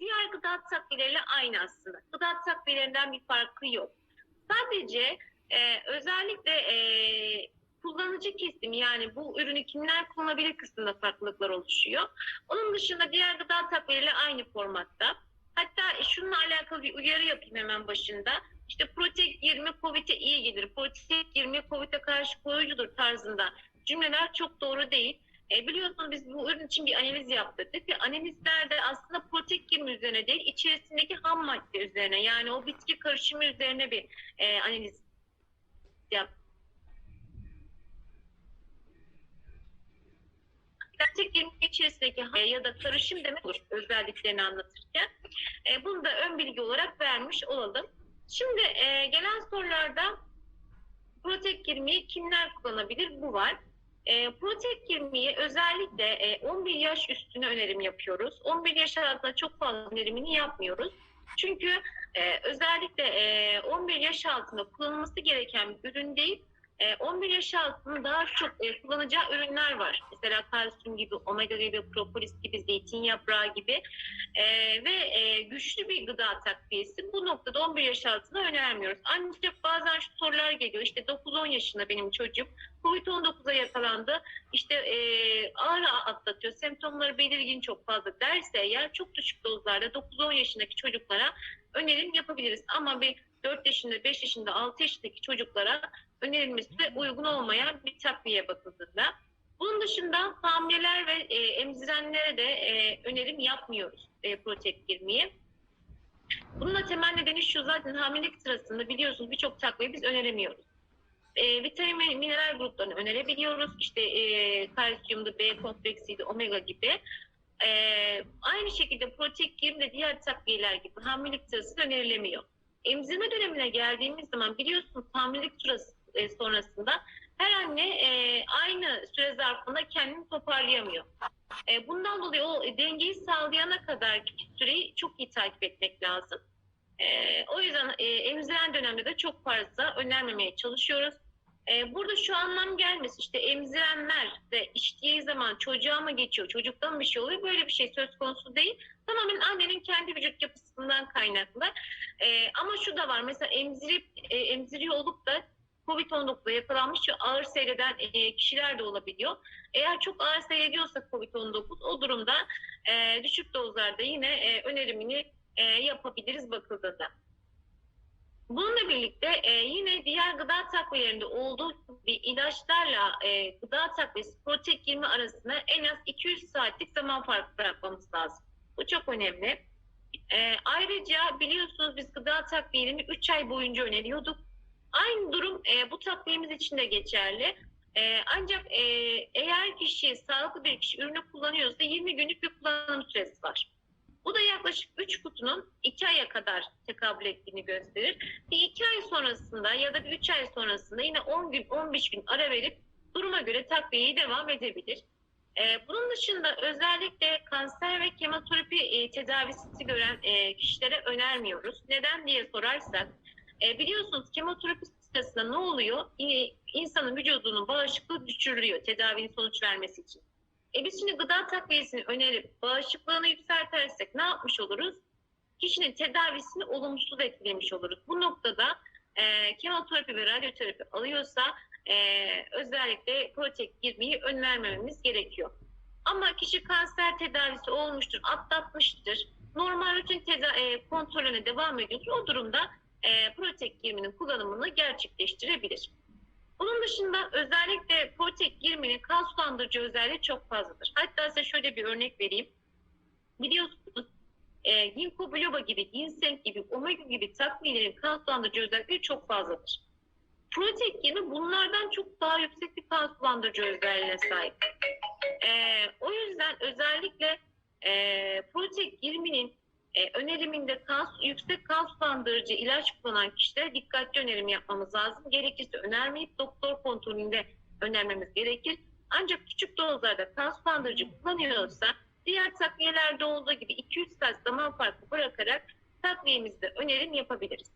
diğer gıda takviyeleriyle aynı aslında. Gıda takviyelerinden bir farkı yok. Sadece e, özellikle e, kullanıcı kesimi yani bu ürünü kimler kullanabilir kısmında farklılıklar oluşuyor. Onun dışında diğer gıda takviyeleriyle aynı formatta. Hatta şununla alakalı bir uyarı yapayım hemen başında. İşte Protek 20 COVID'e iyi gelir. Protek 20 COVID'e karşı koruyucudur tarzında cümleler çok doğru değil. E, biliyorsunuz biz bu ürün için bir analiz yaptırdık ve analizlerde aslında Protek 20 üzerine değil içerisindeki ham madde üzerine yani o bitki karışımı üzerine bir e, analiz yaptık. Gerçek 20 içerisindeki ham- ya da karışım demek olur özelliklerini anlatırken. E, bunu da ön bilgi olarak vermiş olalım. Şimdi e, gelen sorularda Protek 20'yi kimler kullanabilir? Bu var. E, Protek 20'yi özellikle e, 11 yaş üstüne önerim yapıyoruz. 11 yaş altında çok fazla önerimini yapmıyoruz. Çünkü e, özellikle e, 11 yaş altında kullanılması gereken bir ürün değil, e, 11 yaş altında daha çok e, kullanacağı ürünler var. Mesela kalsiyum gibi, omega gibi, propolis gibi, zeytin yaprağı gibi e, ve e, güçlü bir gıda takviyesi. Bu noktada 11 yaş altında önermiyoruz. Ancak bazen şu sorular geliyor. İşte 9-10 yaşında benim çocuğum COVID-19'a yakalandı. İşte e, ağır atlatıyor. Semptomları belirgin çok fazla derse eğer çok düşük dozlarda 9-10 yaşındaki çocuklara önerim yapabiliriz. Ama bir 4 yaşında, 5 yaşında, 6 yaşındaki çocuklara önerilmesi uygun olmayan bir takviye bakıldığında. Bunun dışında hamileler ve e, emzirenlere de e, önerim yapmıyoruz e, Protek girmeyi. Bunun da temel nedeni şu zaten hamilelik sırasında biliyorsunuz birçok takviye biz öneremiyoruz. E, vitamin ve mineral gruplarını önerebiliyoruz. İşte e, kalsiyumdu, B kompleksiydi, omega gibi. E, aynı şekilde Protek girim de diğer takviyeler gibi hamilelik sırasında önerilemiyor. Emzirme dönemine geldiğimiz zaman biliyorsunuz hamilelik sırası e, sonrasında her anne e, aynı süre zarfında kendini toparlayamıyor. E, bundan dolayı o dengeyi sağlayana kadar süreyi çok iyi takip etmek lazım. E, o yüzden e, emziren dönemde de çok fazla önermemeye çalışıyoruz. E, burada şu anlam gelmesin işte emzirenler de içtiği zaman çocuğa mı geçiyor, çocuktan bir şey oluyor böyle bir şey söz konusu değil. Tamamen annenin kendi vücut yapısından kaynaklı. E, ama şu da var mesela emzirip e, emziriyor olup da COVID-19'a yakalanmış ve ağır seyreden e, kişiler de olabiliyor. Eğer çok ağır seyrediyorsa COVID-19 o durumda e, düşük dozlarda yine e, önerimini e, yapabiliriz bakıldığında. Bununla birlikte e, yine diğer gıda takviyelerinde olduğu gibi ilaçlarla e, gıda takviyesi protek 20 arasında en az 200 saatlik zaman farkı bırakmamız lazım. Bu çok önemli. E, ayrıca biliyorsunuz biz gıda takviyelerini 3 ay boyunca öneriyorduk. Aynı durum e, bu takviyemiz için de geçerli. E, ancak e, eğer kişi sağlıklı bir kişi ürünü kullanıyorsa 20 günlük bir kullanım süresi var. Bu da yaklaşık 3 kutunun 2 aya kadar tekabül ettiğini gösterir. Bir 2 ay sonrasında ya da bir 3 ay sonrasında yine 10 gün 15 gün ara verip duruma göre takviyeyi devam edebilir. Ee, bunun dışında özellikle kanser ve kemoterapi e, tedavisi gören e, kişilere önermiyoruz. Neden diye sorarsak e, biliyorsunuz kemoterapi sırasında ne oluyor? İnsanın vücudunun bağışıklığı düşürülüyor tedavinin sonuç vermesi için. E biz şimdi gıda takviyesini önerip bağışıklığını yükseltersek ne yapmış oluruz? Kişinin tedavisini olumsuz etkilemiş oluruz. Bu noktada e, kemoterapi ve radyoterapi alıyorsa e, özellikle protek girmeyi önermememiz gerekiyor. Ama kişi kanser tedavisi olmuştur, atlatmıştır. Normal rutin e, kontrolüne devam ediyordur. O durumda e, protek girminin kullanımını gerçekleştirebilir. Bunun dışında özellikle protek girmenin kan sulandırıcı özelliği çok fazladır. Hatta size şöyle bir örnek vereyim. Biliyorsunuz e, ginkgo biloba gibi, ginseng gibi, omega gibi takviyelerin kan sulandırıcı özellikleri çok fazladır. Protek girme bunlardan çok daha yüksek bir kan sulandırıcı özelliğine sahip. E, o yüzden özellikle e, protek girmenin e, öneriminde kan, yüksek kan sulandırıcı ilaç kullanan kişilere dikkatli önerim yapmamız lazım. Gerekirse önermeyip doktor kontrolünde önermemiz gerekir. Ancak küçük dozlarda kan sulandırıcı kullanıyorsa diğer takviyelerde olduğu gibi 200 saat zaman farkı bırakarak takviyemizde önerim yapabiliriz.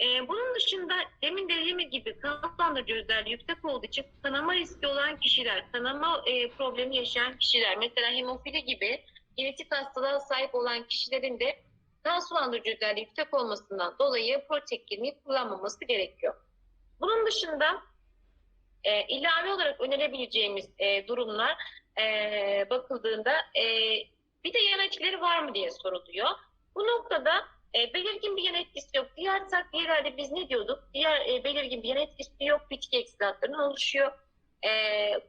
E, bunun dışında demin dediğim gibi kan sulandırıcı özelliği yüksek olduğu için kanama riski olan kişiler, kanama e, problemi yaşayan kişiler, mesela hemofili gibi genetik hastalığa sahip olan kişilerin de kan sulandırıcı özelliği yüksek olmasından dolayı protekini kullanmaması gerekiyor. Bunun dışında e, ilave olarak önerebileceğimiz e, durumlar e, bakıldığında e, bir de yan etkileri var mı diye soruluyor. Bu noktada e, belirgin bir yan etkisi yok. Diğer takviyelerde biz ne diyorduk? Diğer e, belirgin bir yan etkisi yok. Bitki ekstratlarından oluşuyor. E,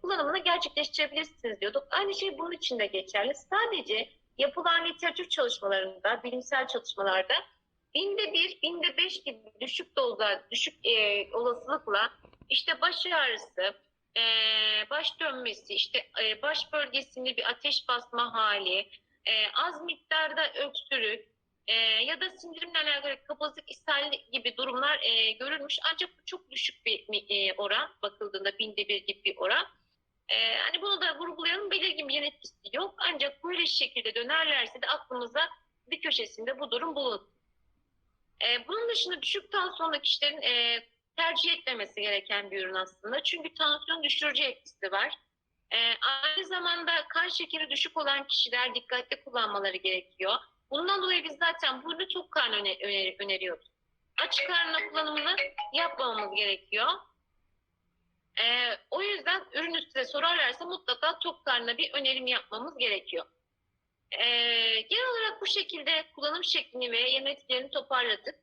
kullanımını gerçekleştirebilirsiniz diyorduk. Aynı şey bunun için de geçerli. Sadece yapılan literatür çalışmalarında, bilimsel çalışmalarda binde bir, binde beş gibi düşük dozlar, düşük e, olasılıkla işte baş ağrısı, e, baş dönmesi, işte e, baş bölgesinde bir ateş basma hali, e, az miktarda öksürük e, ya da sindirimle alakalı kabızlık, ishal gibi durumlar e, görülmüş. Ancak bu çok düşük bir e, oran bakıldığında binde bir gibi bir oran. E, hani bunu da vurgulayalım belirgin bir yan etkisi yok. Ancak böyle şekilde dönerlerse de aklımıza bir köşesinde bu durum bulunur. E, bunun dışında düşük tansiyonlu kişilerin e, tercih etmemesi gereken bir ürün aslında. Çünkü tansiyon düşürücü etkisi var. E, aynı zamanda kan şekeri düşük olan kişiler dikkatli kullanmaları gerekiyor. Bundan dolayı biz zaten bu ürünü tok karnı öne- öner- öneriyoruz. Aç karnına kullanımını yapmamamız gerekiyor. E, o yüzden ürün üstüne sorarlarsa mutlaka tok karnına bir önerim yapmamız gerekiyor. E, genel olarak bu şekilde kullanım şeklini ve yeme toparladık.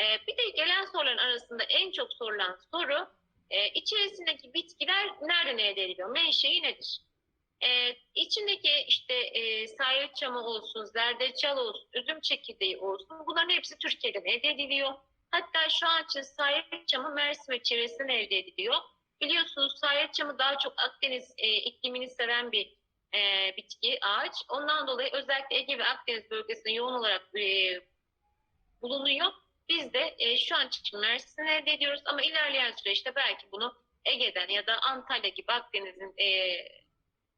Ee, bir de gelen soruların arasında en çok sorulan soru e, içerisindeki bitkiler nereden elde ediliyor? Menşei nedir? Ee, içindeki işte e, sahil çamı olsun, zerdeçal olsun, üzüm çekirdeği olsun bunların hepsi Türkiye'den elde ediliyor. Hatta şu an için sahil çamı Mersin ve çevresinden elde ediliyor. Biliyorsunuz sahil çamı daha çok Akdeniz e, iklimini seven bir e, bitki, ağaç. Ondan dolayı özellikle Ege ve Akdeniz bölgesinde yoğun olarak e, bulunuyor. Biz de e, şu an için Mersin'den elde ediyoruz ama ilerleyen süreçte belki bunu Ege'den ya da Antalya gibi Akdeniz'in e,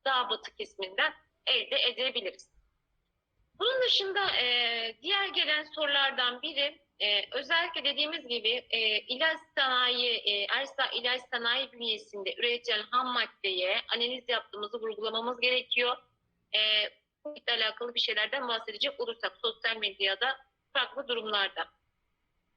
daha batı kesiminden elde edebiliriz. Bunun dışında e, diğer gelen sorulardan biri e, özellikle dediğimiz gibi e, ilaç sanayi, e, Ersa ilaç sanayi bünyesinde üretilen ham maddeye analiz yaptığımızı vurgulamamız gerekiyor. E, bu ile alakalı bir şeylerden bahsedecek olursak sosyal medyada farklı durumlarda.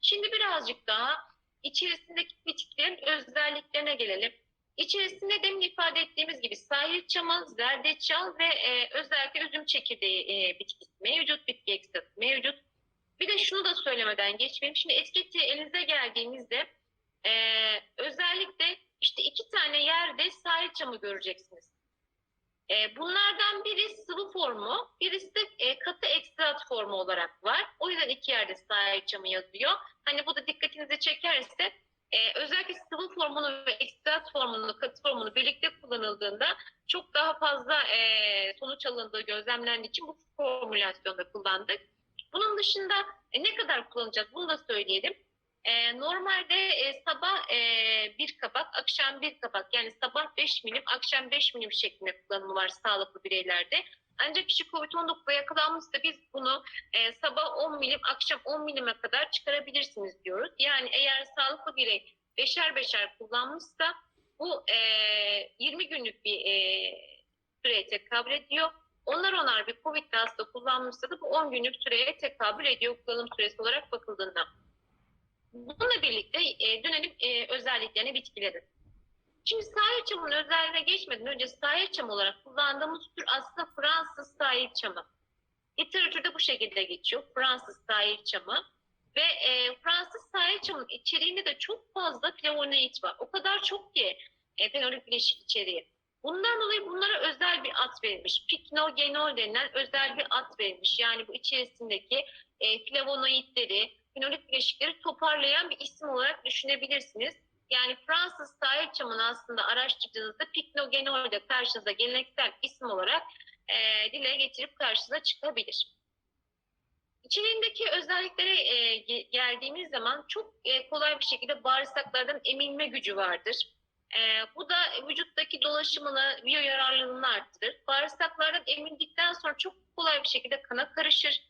Şimdi birazcık daha içerisindeki bitkilerin özelliklerine gelelim. İçerisinde demin ifade ettiğimiz gibi sahil çamı, zerdeçal ve e, özellikle üzüm çekirdeği e, bitkisi mevcut, bitki ekstrası mevcut. Bir de şunu da söylemeden geçmeyeyim. Şimdi etiketi elinize geldiğinizde e, özellikle işte iki tane yerde sahil çamı göreceksiniz. E, bunlardan biri sıvı formu, birisi de e, katı ekstrat formu olarak var. O yüzden iki yerde sahil çamı yazıyor. Hani bu da dikkatinizi çekerse e, özellikle sıvı formunu ve ekstrat formunu, katı formunu birlikte kullanıldığında çok daha fazla e, sonuç alındığı gözlemlendiği için bu formülasyonda kullandık. Bunun dışında e, ne kadar kullanacağız bunu da söyleyelim. E, normalde e, sabah e, bir kabak, akşam bir kabak yani sabah 5 milim, akşam 5 milim şeklinde kullanımı var sağlıklı bireylerde. Ancak kişi COVID-19'da yakalanmışsa biz bunu e, sabah 10 milim, akşam 10 milime kadar çıkarabilirsiniz diyoruz. Yani eğer sağlıklı birey beşer beşer kullanmışsa bu e, 20 günlük bir e, süreye tekabül ediyor. Onlar onar bir COVID hasta kullanmışsa da bu 10 günlük süreye tekabül ediyor kullanım süresi olarak bakıldığında. Bununla birlikte e, dönelim e, özelliklerine bitkilerin. Şimdi sahil çamının özelliğine geçmeden önce sahil çamı olarak kullandığımız tür aslında Fransız sahil çamı. Literatürde bu şekilde geçiyor. Fransız sahil çamı. Ve e, Fransız sahil çamının içeriğinde de çok fazla flavonoid var. O kadar çok ki e, fenolik bileşik içeriği. Bundan dolayı bunlara özel bir ad verilmiş. Piknogenol denilen özel bir ad verilmiş. Yani bu içerisindeki e, flavonoidleri, fenolik bileşikleri toparlayan bir isim olarak düşünebilirsiniz. Yani Fransız sahil çamını aslında araştırdığınızda piknogenol de karşınıza geleneksel isim olarak e, dile getirip karşınıza çıkabilir. İçeriğindeki özelliklere e, ge- geldiğimiz zaman çok e, kolay bir şekilde bağırsaklardan emilme gücü vardır. E, bu da vücuttaki dolaşımını, biyoyararlılığını arttırır. Bağırsaklardan emildikten sonra çok kolay bir şekilde kana karışır.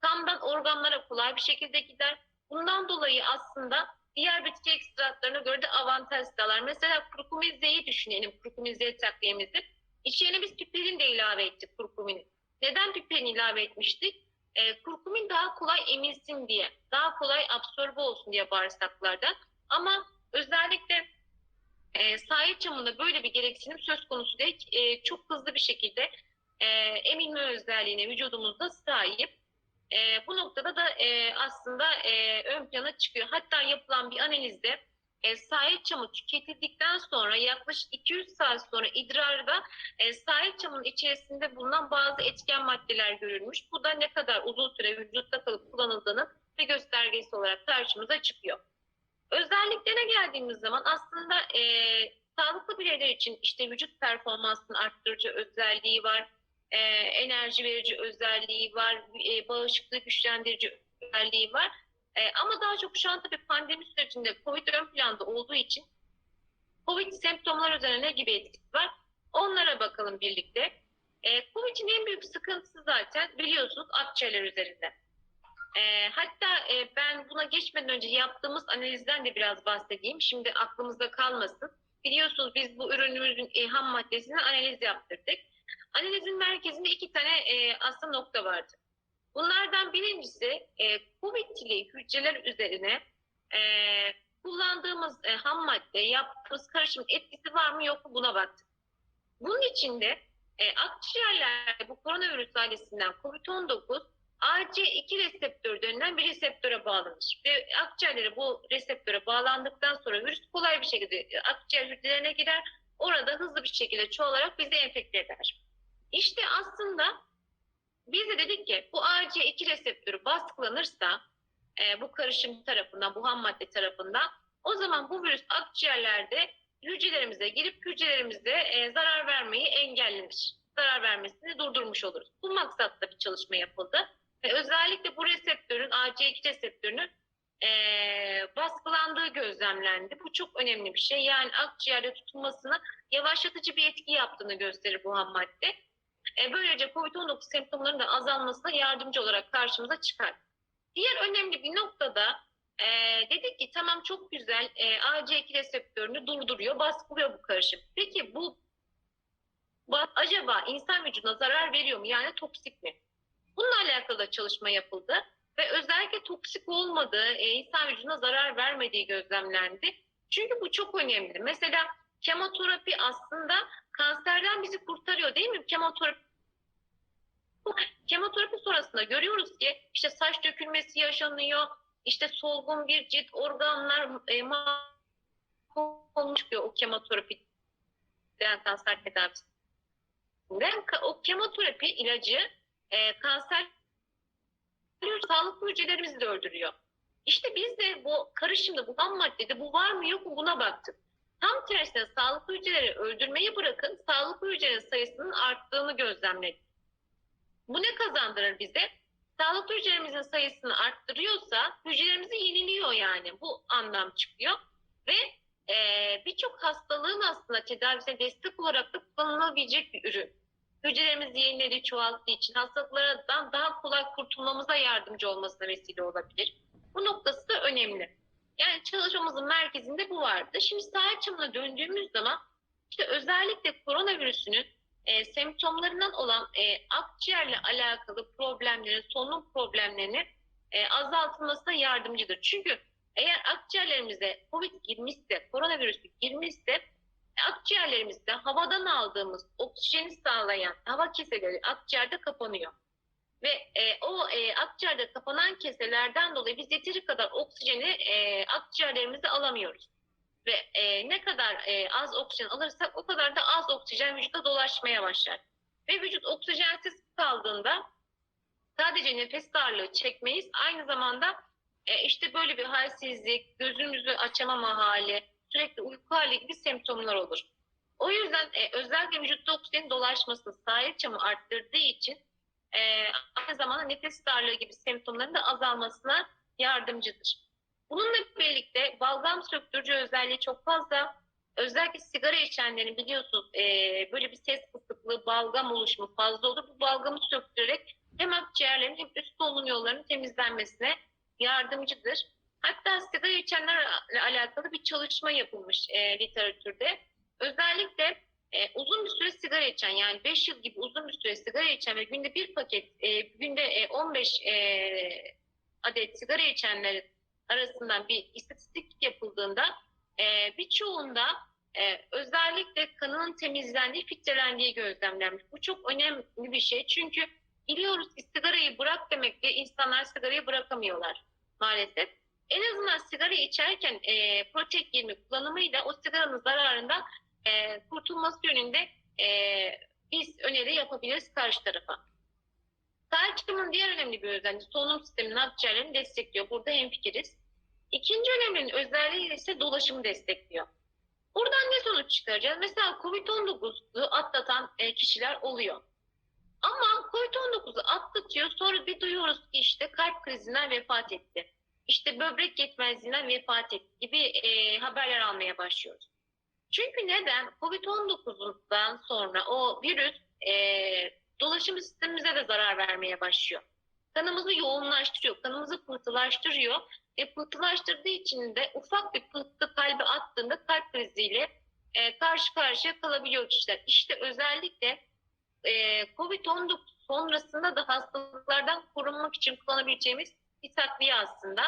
Kandan organlara kolay bir şekilde gider. Bundan dolayı aslında diğer bitki ekstratlarına göre de avantaj sağlar. Mesela kurkumizeyi düşünelim, kurkumize takviyemizi. İçerine biz piperin de ilave ettik kurkumini. Neden piperin ilave etmiştik? E, kurkumin daha kolay emilsin diye, daha kolay absorbe olsun diye bağırsaklarda. Ama özellikle e, sahip çamında böyle bir gereksinim söz konusu değil. E, çok hızlı bir şekilde e, emilme özelliğine vücudumuzda sahip. E, bu noktada da e, aslında e, ön plana çıkıyor. Hatta yapılan bir analizde e, sahip çamı tüketildikten sonra yaklaşık 200 saat sonra idrarda e, sahip çamın içerisinde bulunan bazı etken maddeler görülmüş. Bu da ne kadar uzun süre vücutta kalıp kullanıldığının bir göstergesi olarak karşımıza çıkıyor. Özelliklerine geldiğimiz zaman aslında e, sağlıklı bireyler için işte vücut performansını arttırıcı özelliği var, e, enerji verici özelliği var, e, bağışıklığı güçlendirici özelliği var. E, ama daha çok şu an tabii pandemi sürecinde COVID ön planda olduğu için COVID semptomlar üzerine ne gibi etkisi var? Onlara bakalım birlikte. E, COVID'in en büyük sıkıntısı zaten biliyorsunuz akciğerler üzerinde. E, hatta e, ben buna geçmeden önce yaptığımız analizden de biraz bahsedeyim. Şimdi aklımızda kalmasın. Biliyorsunuz biz bu ürünümüzün e, ham maddesini analiz yaptırdık. Analizin merkezinde iki tane e, aslında nokta vardı. Bunlardan birincisi e, kuvvetli hücreler üzerine e, kullandığımız e, ham madde, yaptığımız karışımın etkisi var mı yok mu buna baktık. Bunun içinde e, akciğerler bu koronavirüs ailesinden COVID-19 AC2 reseptörü denilen bir reseptöre bağlanır. Ve akciğerlere bu reseptöre bağlandıktan sonra virüs kolay bir şekilde e, akciğer hücrelerine girer. Orada hızlı bir şekilde çoğalarak bizi enfekte eder. İşte aslında biz de dedik ki bu AC2 reseptörü baskılanırsa e, bu karışım tarafından, bu ham madde tarafından o zaman bu virüs akciğerlerde hücrelerimize girip hücrelerimizde e, zarar vermeyi engellenir. Zarar vermesini durdurmuş oluruz. Bu maksatla bir çalışma yapıldı. Ve özellikle bu reseptörün, AC2 reseptörünün e, baskılandığı gözlemlendi. Bu çok önemli bir şey. Yani akciğerde tutulmasını yavaşlatıcı bir etki yaptığını gösterir bu ham madde. E, böylece COVID-19 semptomlarının da azalmasına yardımcı olarak karşımıza çıkar. Diğer önemli bir noktada e, dedik ki tamam çok güzel e, AC2 reseptörünü durduruyor, baskılıyor bu karışım. Peki bu acaba insan vücuduna zarar veriyor mu? Yani toksik mi? Bununla alakalı çalışma yapıldı ve özellikle toksik olmadığı, e, insan vücuduna zarar vermediği gözlemlendi. Çünkü bu çok önemli. Mesela kemoterapi aslında kanserden bizi kurtarıyor değil mi? Kemoterapi Kemoterapi sonrasında görüyoruz ki işte saç dökülmesi yaşanıyor, işte solgun bir cilt organlar e, mahvolmuş o kemoterapiden kanser tedavisinde. O kemoterapi ilacı e, kanser sağlıklı hücrelerimizi de öldürüyor. İşte biz de bu karışımda bu ham maddede bu var mı yok mu buna baktık. Tam tersine sağlıklı hücreleri öldürmeyi bırakın sağlıklı hücrelerin sayısının arttığını gözlemledik. Bu ne kazandırır bize? Sağlıklı hücrelerimizin sayısını arttırıyorsa hücrelerimizi yeniliyor yani. Bu anlam çıkıyor. Ve e, birçok hastalığın aslında tedavisine destek olarak da kullanılabilecek bir ürün. Hücrelerimizi yenilediği, çoğalttığı için hastalıklardan daha kolay kurtulmamıza yardımcı olmasına vesile olabilir. Bu noktası da önemli. Yani çalışmamızın merkezinde bu vardı. Şimdi sahip çamına döndüğümüz zaman işte özellikle koronavirüsünün e, semptomlarından olan e, akciğerle alakalı problemlerin, solunum problemlerinin e, azaltılmasına yardımcıdır. Çünkü eğer akciğerlerimize COVID girmişse, koronavirüsü girmişse akciğerlerimizde havadan aldığımız oksijeni sağlayan hava keseleri akciğerde kapanıyor. Ve e, o e, akciğerde kapanan keselerden dolayı biz yeteri kadar oksijeni e, akciğerlerimize alamıyoruz. Ve e, ne kadar e, az oksijen alırsak o kadar da az oksijen vücutta dolaşmaya başlar. Ve vücut oksijensiz kaldığında sadece nefes darlığı çekmeyiz. Aynı zamanda e, işte böyle bir halsizlik, gözümüzü açamama hali, sürekli uyku hali gibi semptomlar olur. O yüzden e, özellikle vücutta oksijenin dolaşması çamı arttırdığı için e, aynı zamanda nefes darlığı gibi semptomların da azalmasına yardımcıdır. Bununla birlikte balgam söktürücü özelliği çok fazla. Özellikle sigara içenlerin biliyorsunuz e, böyle bir ses kısıklığı, balgam oluşumu fazla olur. Bu balgamı söktürerek hem akciğerlerin hem üst solunum yollarının temizlenmesine yardımcıdır. Hatta sigara içenlerle alakalı bir çalışma yapılmış e, literatürde. Özellikle e, uzun bir süre sigara içen yani 5 yıl gibi uzun bir süre sigara içen ve günde bir paket, e, günde e, 15 e, adet sigara içenlerin arasından bir istatistik yapıldığında e, birçoğunda e, özellikle kanının temizlendiği, filtrelendiği gözlemlenmiş. Bu çok önemli bir şey çünkü biliyoruz ki sigarayı bırak demekle insanlar sigarayı bırakamıyorlar maalesef. En azından sigara içerken e, Protek 20 kullanımıyla o sigaranın zararından e, kurtulması yönünde e, biz öneri yapabiliriz karşı tarafa. Kalsiyumun diğer önemli bir özelliği solunum sisteminin akciğerlerini destekliyor. Burada hemfikiriz. İkinci önemli özelliği ise dolaşımı destekliyor. Buradan ne sonuç çıkaracağız? Mesela COVID-19'u atlatan e, kişiler oluyor. Ama COVID-19'u atlatıyor sonra bir duyuyoruz ki işte kalp krizinden vefat etti. İşte böbrek yetmezliğinden vefat etti gibi e, haberler almaya başlıyoruz. Çünkü neden? Covid-19'dan sonra o virüs e, dolaşım sistemimize de zarar vermeye başlıyor. Kanımızı yoğunlaştırıyor, kanımızı pıhtılaştırıyor ve pıhtılaştırdığı için de ufak bir pıhtı kalbe attığında kalp kriziyle e, karşı karşıya kalabiliyor kişiler. İşte özellikle e, Covid-19 sonrasında da hastalıklardan korunmak için kullanabileceğimiz bir takviye aslında.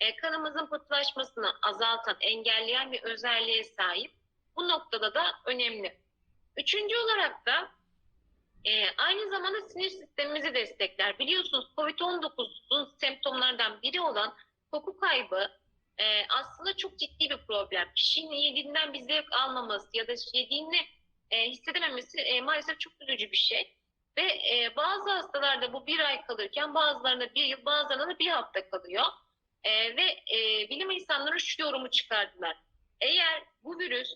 E, kanımızın pıhtılaşmasını azaltan, engelleyen bir özelliğe sahip. Bu noktada da önemli. Üçüncü olarak da e, aynı zamanda sinir sistemimizi destekler. Biliyorsunuz COVID-19'un semptomlardan biri olan koku kaybı e, aslında çok ciddi bir problem. Kişinin yediğinden bir zevk almaması ya da yediğini e, hissedememesi e, maalesef çok üzücü bir şey. Ve e, bazı hastalarda bu bir ay kalırken bazılarında bir yıl bazılarında da bir hafta kalıyor. E, ve e, bilim insanları şu yorumu çıkardılar. Eğer bu virüs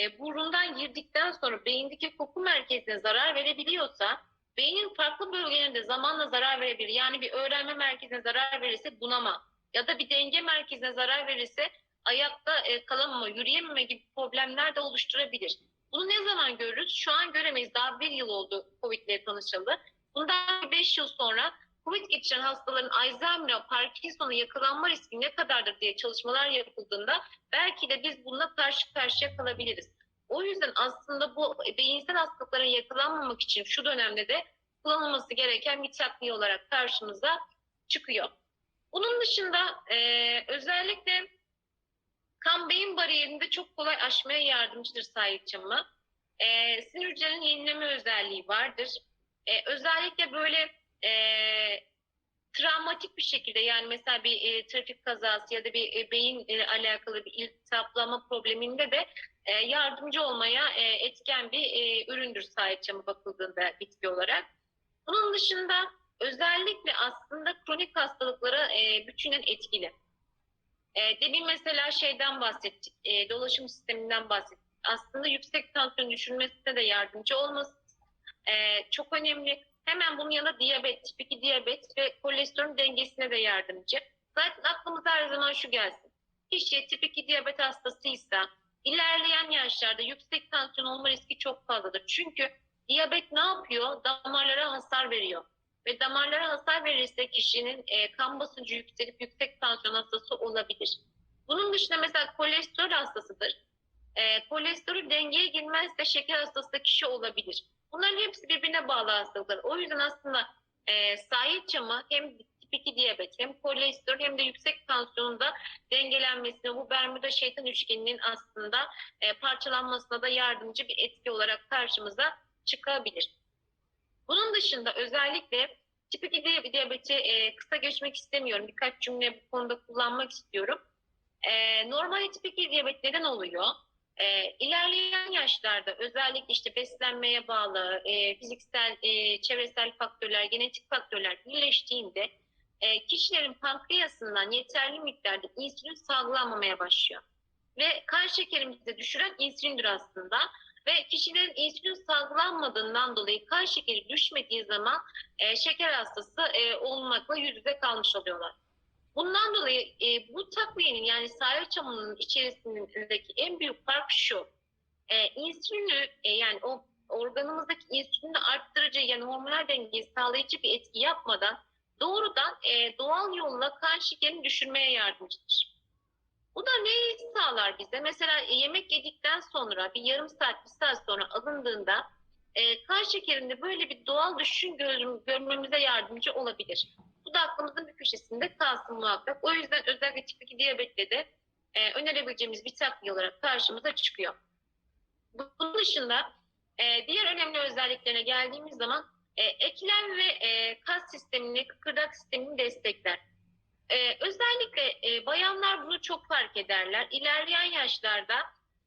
e, burundan girdikten sonra beyindeki koku merkezine zarar verebiliyorsa beynin farklı bölgelerinde zamanla zarar verebilir. Yani bir öğrenme merkezine zarar verirse bunama ya da bir denge merkezine zarar verirse ayakta e, kalamama, yürüyememe gibi problemler de oluşturabilir. Bunu ne zaman görürüz? Şu an göremeyiz. Daha bir yıl oldu Covid ile tanışıldı. Bundan 5 yıl sonra Covid geçiren hastaların Alzheimer'a, Parkinson'a yakalanma riski ne kadardır diye çalışmalar yapıldığında belki de biz bununla karşı karşıya kalabiliriz. O yüzden aslında bu beyinsel hastalıkların yakalanmamak için şu dönemde de kullanılması gereken bir takviye olarak karşımıza çıkıyor. Bunun dışında e, özellikle bariyerinde çok kolay aşmaya yardımcıdır sahip. E, sinir hücrelerinin yenileme özelliği vardır. E, özellikle böyle e, travmatik bir şekilde yani mesela bir e, trafik kazası ya da bir e, beyin ile alakalı bir iltihaplama probleminde de e, yardımcı olmaya e, etken bir e, üründür sahip bakıldığında bitki olarak. Bunun dışında özellikle aslında kronik hastalıklara e, bütünen etkili. E, demin mesela şeyden bahsettik, e, dolaşım sisteminden bahsettik. Aslında yüksek tansiyon düşürmesine de yardımcı olması e, çok önemli. Hemen bunun yanında diyabet, tip 2 diyabet ve kolesterol dengesine de yardımcı. Zaten aklımıza her zaman şu gelsin. Kişi tip 2 diyabet hastasıysa ilerleyen yaşlarda yüksek tansiyon olma riski çok fazladır. Çünkü diyabet ne yapıyor? Damarlara hasar veriyor. Ve damarlara hasar verirse kişinin e, kan basıncı yükselip yüksek tansiyon hastası olabilir. Bunun dışında mesela kolesterol hastasıdır. E, kolesterol dengeye girmezse şeker hastası da kişi olabilir. Bunların hepsi birbirine bağlı hastalıklar. O yüzden aslında e, sahip çamı hem tip 2 diyabet hem kolesterol hem de yüksek tansiyonunda dengelenmesine bu Bermuda şeytan üçgeninin aslında e, parçalanmasına da yardımcı bir etki olarak karşımıza çıkabilir. Bunun dışında özellikle tip 2 diyabeti e, kısa geçmek istemiyorum. Birkaç cümle bu konuda kullanmak istiyorum. E, normal tip 2 diyabet neden oluyor? E, ilerleyen yaşlarda özellikle işte beslenmeye bağlı e, fiziksel, e, çevresel faktörler, genetik faktörler birleştiğinde e, kişilerin pankreasından yeterli miktarda insülin salgılanmamaya başlıyor. Ve kan şekerimizi düşüren insülindir aslında. Ve kişilerin insülin salgılanmadığından dolayı kan şekeri düşmediği zaman e, şeker hastası e, olmakla yüz yüze kalmış oluyorlar. Bundan dolayı e, bu takviyenin yani sahil çamının içerisindeki en büyük fark şu. E, insülini e, yani o organımızdaki insülini arttırıcı yani hormonal dengeyi sağlayıcı bir etki yapmadan doğrudan e, doğal yolla kan şekerini düşürmeye yardımcıdır. Bu da neyi sağlar bize? Mesela e, yemek yedikten sonra bir yarım saat, bir saat sonra alındığında e, kan şekerinde böyle bir doğal düşüşün gör- görmemize yardımcı olabilir. Bu da aklımızın bir köşesinde kalsın muhakkak. O yüzden özellikle tip 2 diyabette de e, önerebileceğimiz bir takviye olarak karşımıza çıkıyor. Bunun dışında e, diğer önemli özelliklerine geldiğimiz zaman e, eklem ve e, kas sistemini, kıkırdak sistemini destekler. E, özellikle e, bayanlar bunu çok fark ederler. İlerleyen yaşlarda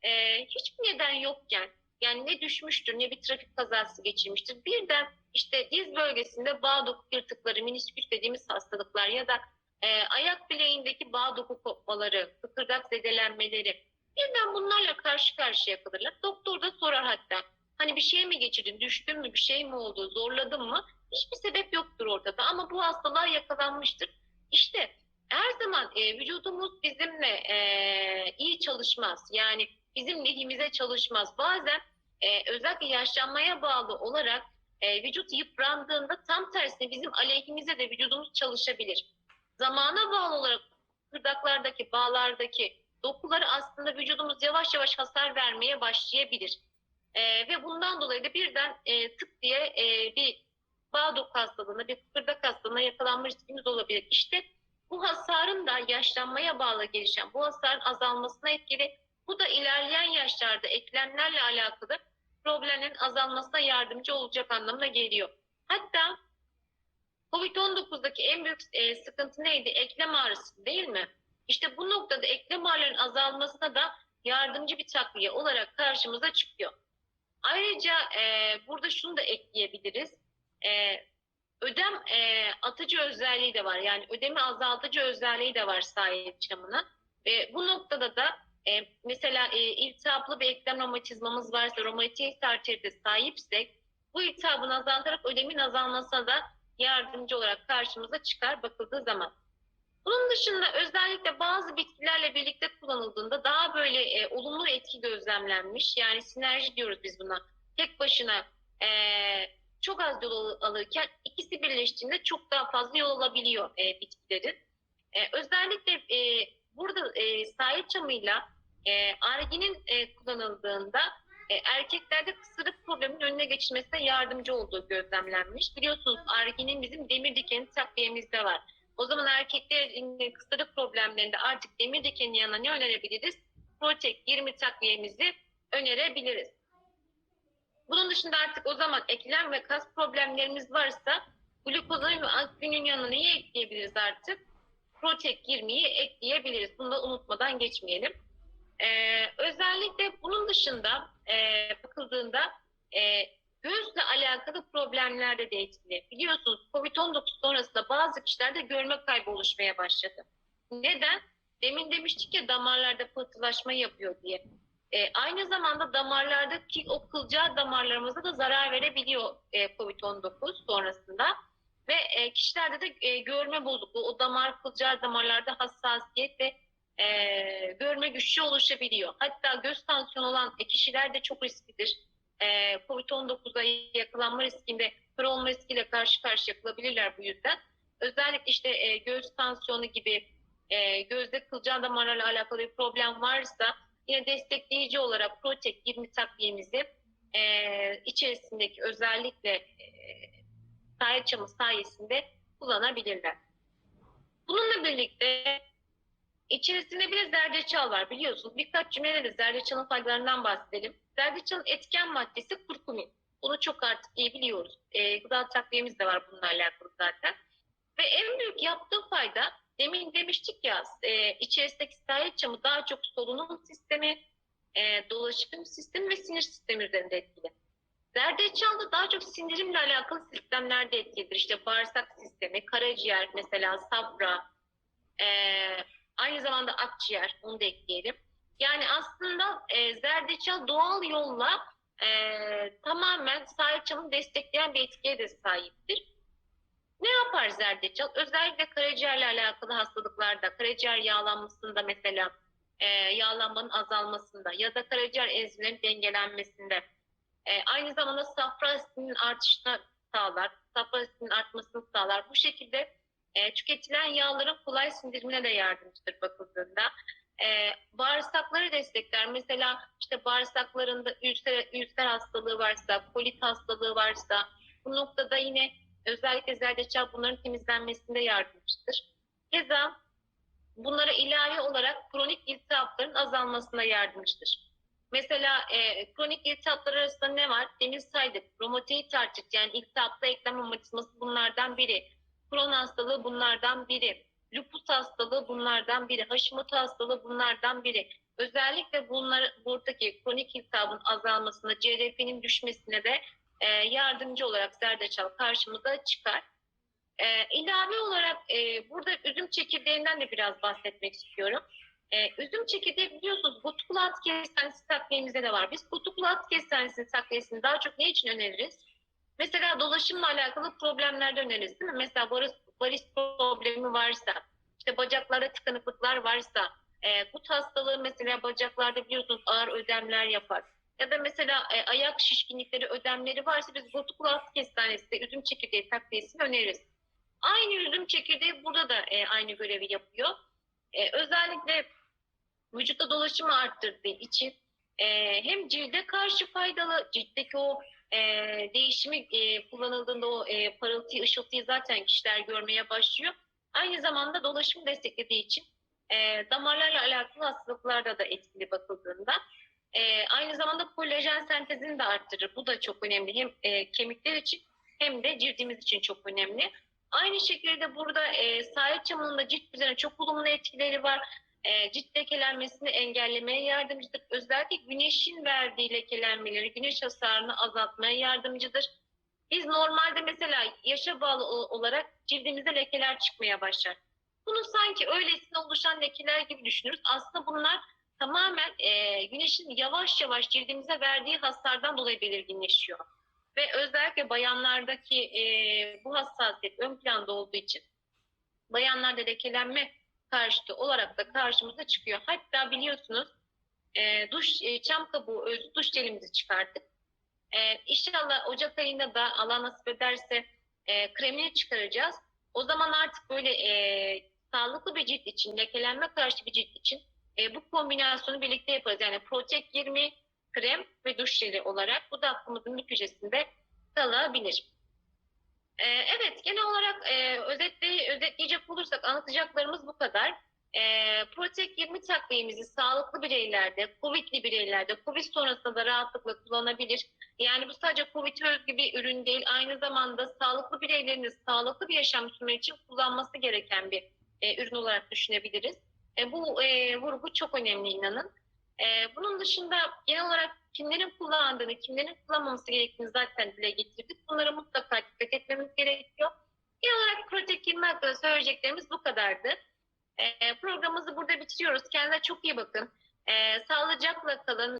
e, hiçbir neden yokken yani ne düşmüştür ne bir trafik kazası geçirmiştir. Birden işte diz bölgesinde bağ doku yırtıkları, minisküs dediğimiz hastalıklar ya da e, ayak bileğindeki bağ doku kopmaları, kıkırdak zedelenmeleri birden bunlarla karşı karşıya kalırlar. Doktor da sorar hatta hani bir şey mi geçirdin, düştün mü, bir şey mi oldu, zorladın mı? Hiçbir sebep yoktur ortada ama bu hastalığa yakalanmıştır. İşte her zaman e, vücudumuz bizimle e, iyi çalışmaz. Yani bizim lehimize çalışmaz. Bazen e, özellikle yaşlanmaya bağlı olarak e, vücut yıprandığında tam tersine bizim aleyhimize de vücudumuz çalışabilir. Zamana bağlı olarak kırdaklardaki, bağlardaki dokuları aslında vücudumuz yavaş yavaş hasar vermeye başlayabilir. E, ve bundan dolayı da birden e, tık diye e, bir bağ doku hastalığına, bir kıkırdak hastalığına yakalanma riskimiz olabilir. İşte bu hasarın da yaşlanmaya bağlı gelişen, bu hasarın azalmasına etkili. Bu da ilerleyen yaşlarda eklemlerle alakalı problemlerin azalmasına yardımcı olacak anlamına geliyor. Hatta COVID-19'daki en büyük e, sıkıntı neydi? Eklem ağrısı değil mi? İşte bu noktada eklem ağrılarının azalmasına da yardımcı bir takviye olarak karşımıza çıkıyor. Ayrıca e, burada şunu da ekleyebiliriz. E, ödem e, atıcı özelliği de var. Yani ödemi azaltıcı özelliği de var sahip çamına. Ve bu noktada da e, mesela e, iltihaplı bir eklem romatizmamız varsa, romatoid arterite sahipsek bu iltihabın azaltarak ödemin azalmasına da yardımcı olarak karşımıza çıkar bakıldığı zaman. Bunun dışında özellikle bazı bitkilerle birlikte kullanıldığında daha böyle e, olumlu etki gözlemlenmiş. Yani sinerji diyoruz biz buna. Tek başına e, çok az yol al- alırken ikisi birleştiğinde çok daha fazla yol alabiliyor e, bitkilerin. E, özellikle e, burada e, sahip çamıyla e, arginin e, kullanıldığında e, erkeklerde kısırık probleminin önüne geçilmesine yardımcı olduğu gözlemlenmiş. Biliyorsunuz arginin bizim demir dikeni takviyemizde var. O zaman erkeklerin kısırık problemlerinde artık demir dikenin yanına ne önerebiliriz? Protek 20 takviyemizi önerebiliriz. Bunun dışında artık o zaman eklem ve kas problemlerimiz varsa glukozamik ve akbinin yanına neyi ekleyebiliriz artık? Protek 20'yi ekleyebiliriz. Bunu da unutmadan geçmeyelim. Ee, özellikle bunun dışında e, bakıldığında e, gözle alakalı problemlerde de etkili. Biliyorsunuz COVID-19 sonrasında bazı kişilerde görme kaybı oluşmaya başladı. Neden? Demin demiştik ya damarlarda pıhtılaşma yapıyor diye. E, aynı zamanda damarlardaki o kılcal damarlarımıza da zarar verebiliyor e, COVID-19 sonrasında. Ve e, kişilerde de e, görme bozukluğu, o damar kılcal damarlarda hassasiyet ve e, görme güçlüğü oluşabiliyor. Hatta göz tansiyonu olan e, kişiler de çok risklidir. E, COVID-19'a yakalanma riskinde, kör riskiyle karşı karşıya kalabilirler bu yüzden. Özellikle işte e, göz tansiyonu gibi e, gözde kılcal damarlarla alakalı bir problem varsa yine destekleyici olarak Protek 20 takviyemizi e, içerisindeki özellikle e, sahip sayesinde kullanabilirler. Bununla birlikte içerisinde bir de zerdeçal var biliyorsunuz. Birkaç cümleyle de zerdeçalın faydalarından bahsedelim. Zerdeçalın etken maddesi kurkumin. Bunu çok artık iyi biliyoruz. E, gıda takviyemiz de var bununla alakalı zaten. Ve en büyük yaptığı fayda demin demiştik ya e, içerisindeki sahip çamı daha çok solunum sistemi, e, dolaşım sistemi ve sinir sistemi üzerinde etkili. Zerdeçal da daha çok sindirimle alakalı sistemlerde etkilidir. İşte bağırsak sistemi, karaciğer mesela, safra, e, aynı zamanda akciğer, onu da ekleyelim. Yani aslında e, zerdeçal doğal yolla e, tamamen sahip çamını destekleyen bir etkiye de sahiptir. Ne yapar zerdeçal? Özellikle karaciğerle alakalı hastalıklarda, karaciğer yağlanmasında mesela, e, yağlanmanın azalmasında ya da karaciğer enzimlerinin dengelenmesinde, e, aynı zamanda safra asitinin artışına sağlar, safra asitinin artmasını sağlar. Bu şekilde e, tüketilen yağların kolay sindirimine de yardımcıdır bakıldığında. e, bağırsakları destekler. Mesela işte bağırsaklarında ülser, ülser hastalığı varsa, kolit hastalığı varsa bu noktada yine özellikle zerdeçal bunların temizlenmesinde yardımcıdır. Keza bunlara ilave olarak kronik iltihapların azalmasına yardımcıdır. Mesela e, kronik iltihaplar arasında ne var? Demin saydık. Romatoid artrit yani iltihaplı eklem romatizması bunlardan biri. Crohn hastalığı bunlardan biri. Lupus hastalığı bunlardan biri. Hashimoto hastalığı bunlardan biri. Özellikle bunlar buradaki kronik iltihabın azalmasına, CRP'nin düşmesine de e, yardımcı olarak zerdeçal karşımıza çıkar. E, ilave olarak e, burada üzüm çekirdeğinden de biraz bahsetmek istiyorum. E, üzüm çekirdeği biliyorsunuz gutkulat kestanesi takviyemizde de var. Biz gutkulat kestanesinin takviyesini daha çok ne için öneririz? Mesela dolaşımla alakalı problemlerde öneririz değil mi? Mesela varis, varis problemi varsa, işte bacaklarda tıkanıklıklar varsa, e, gut hastalığı mesela bacaklarda biliyorsunuz ağır ödemler yapar. Ya da mesela e, ayak şişkinlikleri, ödemleri varsa biz gutkulat kestanesi üzüm çekirdeği takviyesini öneririz. Aynı üzüm çekirdeği burada da e, aynı görevi yapıyor. E, özellikle vücutta dolaşımı arttırdığı için e, hem cilde karşı faydalı, ciltteki o e, değişimi e, kullanıldığında o e, parıltıyı, ışıltıyı zaten kişiler görmeye başlıyor. Aynı zamanda dolaşım desteklediği için e, damarlarla alakalı hastalıklarda da etkili bakıldığında. E, aynı zamanda kolajen sentezini de arttırır. Bu da çok önemli. Hem e, kemikler için hem de cildimiz için çok önemli. Aynı şekilde burada e, sahil çamının da cilt üzerine çok olumlu etkileri var. E, cilt lekelenmesini engellemeye yardımcıdır. Özellikle güneşin verdiği lekelenmeleri, güneş hasarını azaltmaya yardımcıdır. Biz normalde mesela yaşa bağlı olarak cildimizde lekeler çıkmaya başlar. Bunu sanki öylesine oluşan lekeler gibi düşünürüz. Aslında bunlar tamamen e, güneşin yavaş yavaş cildimize verdiği hasardan dolayı belirginleşiyor. Ve özellikle bayanlardaki e, bu hassasiyet ön planda olduğu için bayanlarda lekelenme karşıtı olarak da karşımıza çıkıyor. Hatta biliyorsunuz e, duş e, çam kabuğu özlü duş jelimizi çıkarttık. E, inşallah Ocak ayında da Allah nasip ederse e, kremini çıkaracağız. O zaman artık böyle e, sağlıklı bir cilt için, lekelenme karşı bir cilt için e, bu kombinasyonu birlikte yaparız. Yani Protect 20 krem ve duş jeli olarak bu da aklımızın bir köşesinde kalabilir. Ee, evet, genel olarak e, özetle, özetleyecek olursak anlatacaklarımız bu kadar. E, Protek 20 takviyemizi sağlıklı bireylerde, COVID'li bireylerde, COVID sonrasında da rahatlıkla kullanabilir. Yani bu sadece COVID'e özgü bir ürün değil, aynı zamanda sağlıklı bireylerin sağlıklı bir yaşam sürmek için kullanması gereken bir e, ürün olarak düşünebiliriz. E, bu e, vurgu çok önemli inanın. E, bunun dışında genel olarak kimlerin kullandığını, kimlerin kullanmaması gerektiğini zaten dile getirdik. Bunlara mutlaka dikkat etmemiz gerekiyor. Genel olarak Protek 20 hakkında söyleyeceklerimiz bu kadardı. E, programımızı burada bitiriyoruz. Kendinize çok iyi bakın. E, sağlıcakla kalın.